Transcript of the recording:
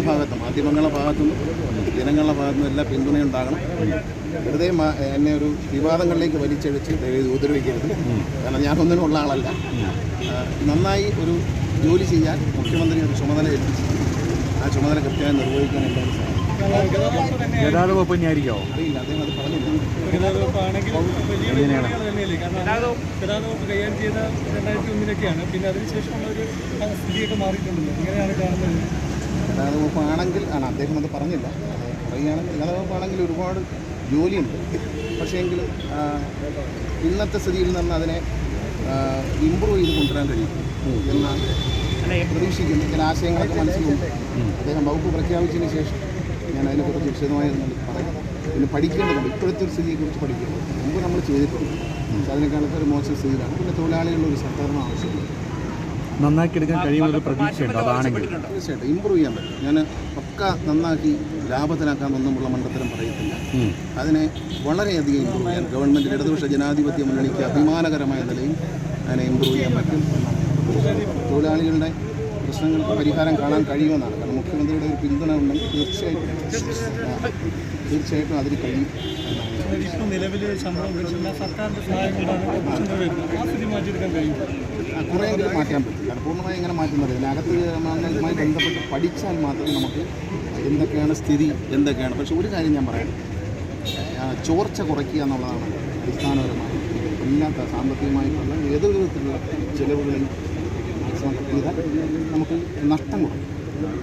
ജനങ്ങളുടെ ഭാഗത്തും മാധ്യമങ്ങളുടെ ഭാഗത്തും ജനങ്ങളുടെ ഭാഗത്തും എല്ലാ പിന്തുണയുണ്ടാകണം വെറുതെ എന്നെ ഒരു വിവാദങ്ങളിലേക്ക് വലിച്ചഴിച്ച് ദയവ് ഉപദ്രവിക്കരുത്. കാരണം ഞാനൊന്നിനും ഉള്ള ആളല്ല. നന്നായി ഒരു ജോലി ചെയ്യാൻ മുഖ്യമന്ത്രി ഒരു ചുമതല ഏൽപ്പിച്ചു. ആ ചുമതല കൃത്യമായി നിർവഹിക്കാൻ എല്ലാവരും സാധിക്കും. ഗതാഗത വകുപ്പ് തന്നെയായിരിക്കാവോ അറിയില്ല അദ്ദേഹം അത് പറഞ്ഞില്ല. ഗതാഗത വകുപ്പ് കൈകാര്യം ചെയ്ത രണ്ടായിരത്തി ഒന്നിലൊക്കെയാണ് പിന്നെ അതിനുശേഷമുള്ള ഒരു ആ, സ്ഥിതിയൊക്കെ മാറിയിട്ടുണ്ടല്ലോ. ഇങ്ങനെയാണ് കാണുന്നത്. വകുപ്പാണെങ്കിൽ ആണ് അദ്ദേഹം അത് പറഞ്ഞില്ല. പറയുകയാണെങ്കിൽ ഗതാഗത വകുപ്പാണെങ്കിൽ ഒരുപാട് ജോലിയുണ്ട്. പക്ഷേ എങ്കിലും ഇന്നത്തെ സ്ഥിതിയിൽ നിന്ന് അതിനെ ഇമ്പ്രൂവ് ചെയ്ത് കൊണ്ടുവരാൻ കഴിയും എന്നാണ് പ്രതീക്ഷിക്കുന്നു. ചില ആശയങ്ങളൊക്കെ മനസ്സിലുണ്ട് അദ്ദേഹം വകുപ്പ് പ്രഖ്യാപിച്ചതിന് ശേഷം ഞാൻ അതിനെക്കുറിച്ച് വിശദമായി പറയാം. പിന്നെ പഠിക്കേണ്ടതുണ്ട്. ഇപ്പോഴത്തെ ഒരു സ്ഥിതിയെക്കുറിച്ച് പഠിക്കേണ്ടത് മുമ്പ് നമ്മൾ ചെയ്തിട്ടുണ്ട്. അതിനേക്കാളൊക്കെ ഒരു മോശം സ്ഥിതിയിലാണ്. പിന്നെ തൊഴിലാളികളുടെ ഒരു സഹകരണം ആവശ്യമുണ്ട്. നന്നാക്കി എടുക്കാൻ കഴിയുമെന്നൊരു പ്രതീക്ഷയുണ്ട് അതാണെങ്കിൽ. തീർച്ചയായിട്ടും. ഇമ്പ്രൂവ് ചെയ്യാൻ പറ്റും. ഞാൻ ഒക്കെ നന്നാക്കി ലാഭത്തിനാക്കാമെന്നുമുള്ള മണ്ഡലത്തിലും പറയത്തില്ല. അതിനെ വളരെയധികം ഇമ്പ്രൂവ് ചെയ്യാൻ ഗവൺമെന്റ് ഇടതുപക്ഷ ജനാധിപത്യ മുന്നണിക്ക് അഭിമാനകരമായ നിലയിൽ അതിനെ ഇമ്പ്രൂവ് ചെയ്യാൻ പറ്റും. തൊഴിലാളികളുടെ പ്രശ്നങ്ങൾക്ക് പരിഹാരം കാണാൻ കഴിയുമെന്നാണ്. കാരണം മുഖ്യമന്ത്രിയുടെ ഒരു പിന്തുണ ഉണ്ടെങ്കിൽ തീർച്ചയായിട്ടും തീർച്ചയായിട്ടും അതിന് കഴിയും. ഇപ്പോൾ നിലവിൽ ശമ്പളം പെൻഷൻ സർക്കാരിന്റെ മാറ്റിയെടുക്കാൻ കുറേയെങ്കിലും മാറ്റാൻ പറ്റും. കാരണം പൂർണമായി എങ്ങനെ മാറ്റുന്നത് അകത്ത് നമ്മളുമായി ബന്ധപ്പെട്ട് പഠിച്ചാൽ മാത്രമേ നമുക്ക് എന്തൊക്കെയാണ് സ്ഥിതി എന്തൊക്കെയാണ്. പക്ഷെ ഒരു കാര്യം ഞാൻ പറയാം. ചോർച്ച കുറയ്ക്കുക എന്നുള്ളതാണ് അടിസ്ഥാനപരമായി ഇല്ലാത്ത സാമ്പത്തികമായിട്ടുള്ള ഏതൊരു വിധത്തിലുള്ള ചിലവുകളെയും ചെയ്താൽ നമുക്ക് നഷ്ടം കുറയും.